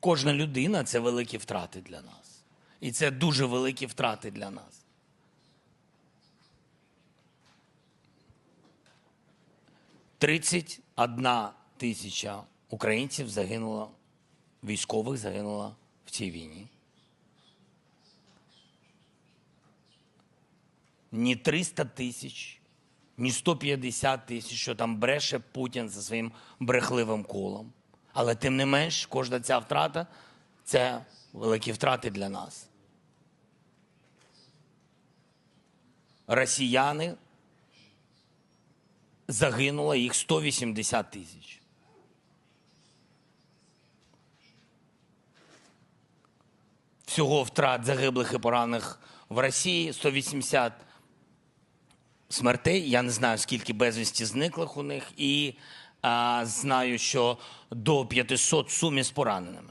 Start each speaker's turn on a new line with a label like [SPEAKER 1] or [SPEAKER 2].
[SPEAKER 1] Кожна людина це великі втрати для нас. І це дуже великі втрати для нас. Тридцять одна тисяча українців загинуло, військових загинуло в цій війні. Ні 300 тисяч, ні 150 тисяч, що там бреше Путін за своїм брехливим колом. Але тим не менш, кожна ця втрата це великі втрати для нас. Росіяни загинуло їх 180 тисяч. Всього втрат загиблих і поранених в Росії 180 смертей. Я не знаю, скільки безвісті зниклих у них, і знаю, що до 500 сумі з пораненими.